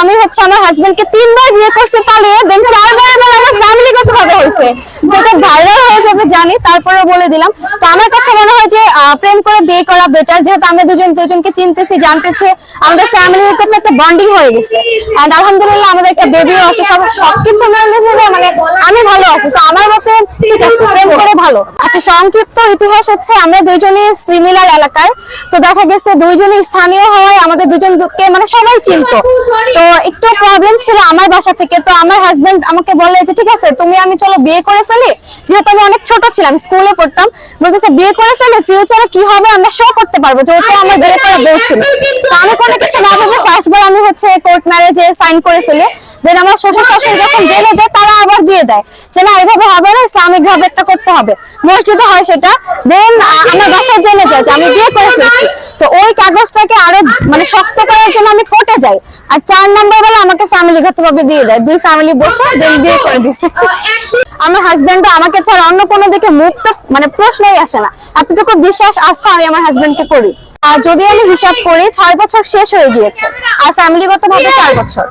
আমি হচ্ছে আমার হাজবেন্ড কে তিনবার বিয়ে করতে পালিয়ে দেন চারবার মানে আমার ফ্যামিলিগত ভাবে হয়েছে। যেটা ভাইরাল হয়ে যাবে জানি তারপরে বলে দিলাম। তো আমার কাছে মনে হয় যে প্রেম করে বিয়ে করা বেটার যেহেতু আমরা দুজন দুজনকে চিনতেছি জানতেছি আমাদের ফ্যামিলির ক্ষেত্রে একটা বন্ডিং হয়ে গেছে। এন্ড আলহামদুলিল্লাহ আমাদের একটা বেবিও আছে সব সবকিছু মিলে মানে আমি ভালো আছি। So, আমার মতে ঠিক আছে প্রেম করে ভালো। আচ্ছা সংক্ষিপ্ত ইতিহাস হচ্ছে আমরা দুইজনই সিমিলার এলাকার। তো দেখা গেছে দুইজনই স্থানীয় হওয়ায় আমাদের দুজনকে মানে সবাই চিনতো। তো একটু প্রবলেম ছিল আমার বাসা থেকে। তো আমার হাজবেন্ড আমাকে বলে যে, ঠিক আছে, তুমি আমি চলো বিয়ে করে ফেলি। যেহেতু আমি অনেক ছোট ছিলাম স্কুলে পড়তাম। বলতেছে, বিয়ে করে ফেলে ফিউচারে কি হবে আমরা শো করতে পারব? যেহেতু আমার বিয়ে করা বউ ছিল। তো আমি কোনো কিছু না ভেবে ফার্স্ট বার আমি হচ্ছে কোর্ট ম্যারেজে সাইন করে ফেলি। দেন আমার শ্বশুর শাশুড়ি যখন জেনে যায়, তারা আবার দিয়ে দেয় যে, না, এভাবে হবে না ইসলামিক ভাবে একটা করতে হবে। মসজিদে হয় সেটা দেন আমার বাসায় জেনে যায় যে আমি বিয়ে করে ফেলছি। তো ওই কাগজটাকে আরও মানে শক্ত করার জন্য আমি কোর্টে যাই। আর চার নাম্বার বেলা আমাকে ফ্যামিলিগত ভাবে দিয়ে দেয়। দুই ফ্যামিলি বসে দেন বিয়ে করে দিছে। আমার হাজবেন্ড আমাকে ছাড়া অন্য কোনো দিকে মুখ তো মানে প্রশ্নই আসে না। এতটুকু বিশ্বাস, আস্থা আমি আমার হাজবেন্ডকে করি। আর যদি আমি হিসাব করি, ছয় বছর শেষ হয়ে গিয়েছে। আর ফ্যামিলিগত ভাবে চার বছর।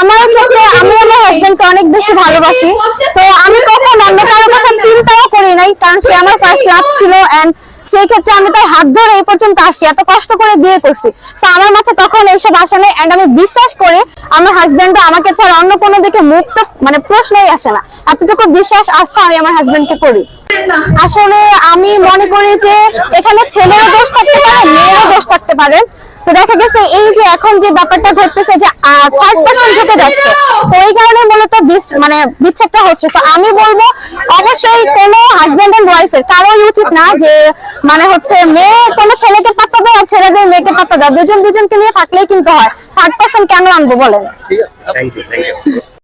আমার ক্ষেত্রে আমি আমার হাজবেন্ডকে অনেক বেশি ভালোবাসি। তো আমি কখন অন্য কারও কথা চিন্তাও করি নাই কারণ সে আমার ফার্স্ট লাভ ছিল এন্ড সেই ক্ষেত্রে আমি তার হাত ধরে এই পর্যন্ত আসছি, এত কষ্ট করে বিয়ে করছি। তো আমার মাথায় তখন এইসব আসে নাই এন্ড আমি বিশ্বাস করি আমার হাজবেন্ড আমাকে ছাড়া অন্য কোনো দিকে মুখ তো মানে প্রশ্নই আসে না। এতটুকু বিশ্বাস, আস্থা আমি আমার হাজবেন্ডকে করি। আসলে আমি মনে করি যে এখানে ছেলেরও দোষ থাকতে পারে, মেয়েরও দোষ থাকতে পারে। তো দেখা গেছে এই যে এখন যে ব্যাপারটা ঘটতেছে যে থার্ড পার্সন ঢুকে যাচ্ছে। তো এই মানে বিচ্ছেদটা হচ্ছে। তো আমি বলব অবশ্যই কোনো হাজবেন্ড এন্ড ওয়াইফের কারোই উচিত না যে মানে হচ্ছে মেয়ে কোনো ছেলেকে পাত্তা দেয় আর ছেলেদের মেয়েকে পাত্তা দেয় দুজন দুজনকে নিয়ে থাকলেই কিন্তু হয়। থার্ড পার্সন কেন আনব বলেন? Thank you thank you